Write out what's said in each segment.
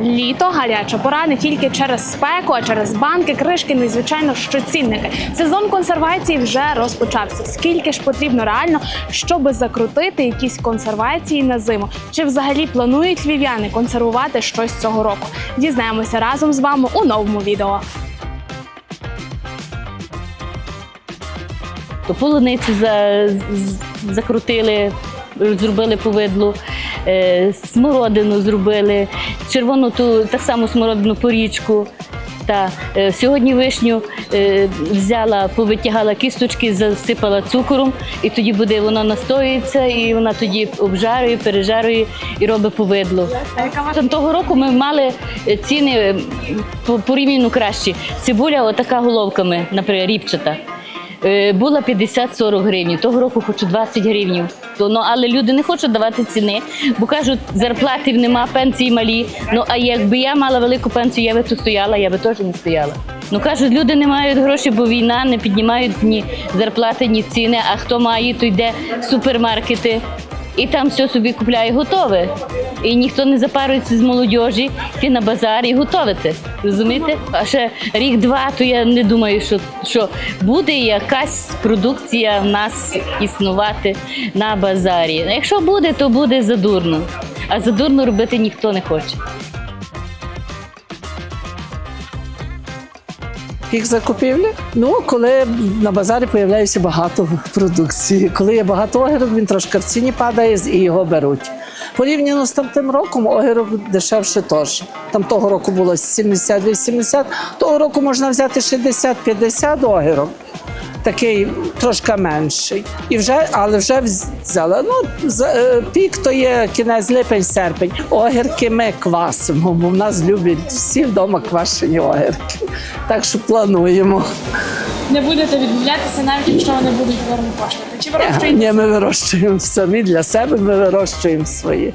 Літо гаряча пора не тільки через спеку, а через банки, кришки, ну звичайно, що цінники. Сезон консервації вже розпочався. Скільки ж потрібно реально, щоб закрутити якісь консервації на зиму? Чи взагалі планують львів'яни консервувати щось цього року? Дізнаємося разом з вами у новому відео. То полуниці за, закрутили, зробили повидлу, е, смородину зробили, червону ту так само смородину порічку. Та е, сьогодні вишню е, взяла, повитягала кісточки, засипала цукором, і тоді буде воно настоюється, і вона тоді обжарює, пережарює і робить повидло. Там того року ми мали е, ціни по- порівняно кращі. Цибуля, отака головками, наприклад, ріпчата. Е, Була 50-40 гривень. Того року хочу 20 гривень. Ну, але люди не хочуть давати ціни, бо кажуть, зарплатів нема, пенсії малі. Ну а якби я мала велику пенсію, я би тут стояла, я би теж не стояла. Ну кажуть, люди не мають грошей, бо війна не піднімають ні зарплати, ні ціни. А хто має, то йде в супермаркети і там все собі купляє готове. І ніхто не запарується з молодіжі, ти на базар і готувати. Розумієте? А ще рік-два, то я не думаю, що, що буде якась продукція в нас існувати на базарі. Якщо буде, то буде задурно. А задурно робити ніхто не хоче. Пік закупівлі. Ну, коли на базарі з'являється багато продукції. Коли є багато огірок, він трошки в ціні падає і його беруть. Порівняно з тим роком, огірок дешевше теж. Там того року було 70-80, того року можна взяти 60-50 огірок. Такий трошки менший. І вже, але вже взяла. Ну, за- е, пік то є кінець липень-серпень. Огірки ми квасимо, бо в нас люблять всі вдома квашені огірки. Так що плануємо. Не будете відмовлятися, навіть якщо вони будуть гарно коштувати. Чи вирощуєте? Ні, ми вирощуємо самі для себе, ми вирощуємо свої.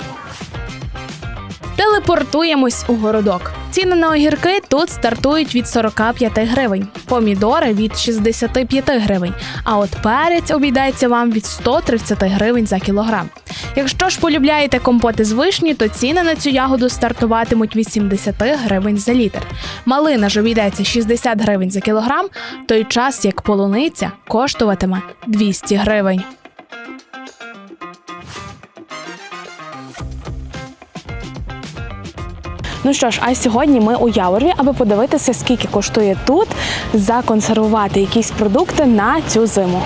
Телепортуємось у городок. Ціни на огірки тут стартують від 45 гривень, помідори від 65 гривень. А от перець обійдеться вам від 130 гривень за кілограм. Якщо ж полюбляєте компоти з вишні, то ціни на цю ягоду стартуватимуть від 70 гривень за літр. Малина ж обійдеться 60 гривень за кілограм, той час як полуниця коштуватиме 200 гривень. Ну що ж, а сьогодні ми у Яворові, аби подивитися, скільки коштує тут законсервувати якісь продукти на цю зиму.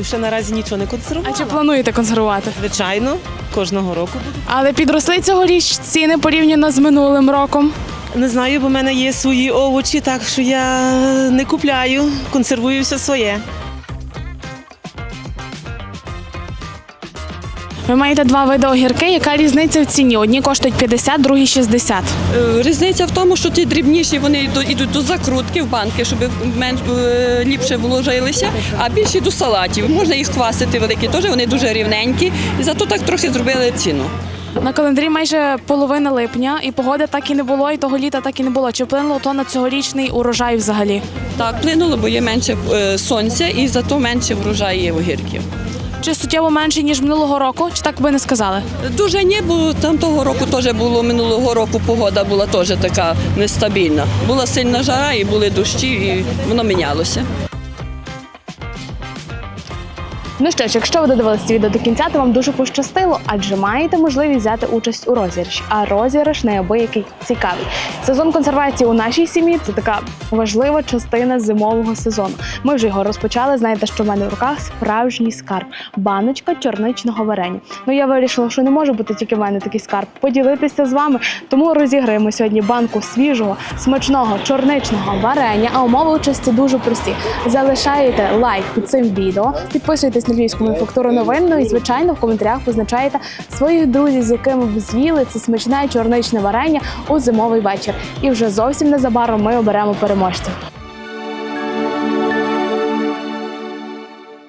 І ще наразі нічого не консервувала. А чи плануєте консервувати? Звичайно, кожного року. Але підросли цьогоріч ціни порівняно з минулим роком. Не знаю, бо в мене є свої овочі, так що я не купляю, консервую все своє. Ви маєте два види огірки. Яка різниця в ціні? Одні коштують 50, другі 60. Е, Різниця в тому, що ті дрібніші вони йдуть, до закрутки в банки, щоб менш е, ліпше вложилися, а більші до салатів. Можна їх квасити великі, теж вони дуже рівненькі. І зато так трохи зробили ціну. На календарі майже половина липня, і погоди так і не було, і того літа так і не було. Чи вплинуло то на цьогорічний урожай взагалі? Так, плинуло, бо є менше е, сонця і зато менше врожаю є огірків. Чи суттєво менше ніж минулого року? Чи так би не сказали? Дуже ні, бо там того року теж було минулого року погода була теж така нестабільна. Була сильна жара і були дощі, і воно мінялося. Ну що ж, якщо ви додивилися відео до кінця, то вам дуже пощастило, адже маєте можливість взяти участь у розіграші. А розіграш неабиякий цікавий. Сезон консервації у нашій сім'ї це така важлива частина зимового сезону. Ми вже його розпочали. Знаєте, що в мене в руках справжній скарб баночка чорничного варення. Ну я вирішила, що не може бути тільки в мене такий скарб. Поділитися з вами. Тому розіграємо сьогодні банку свіжого, смачного чорничного варення. А умови участі дуже прості. Залишаєте лайк під цим відео, підписуєтесь на фактуру мануфактуру новин. Ну і звичайно в коментарях позначаєте своїх друзів, з якими ви з'їли це смачне чорничне варення у зимовий вечір. І вже зовсім незабаром ми оберемо переможців.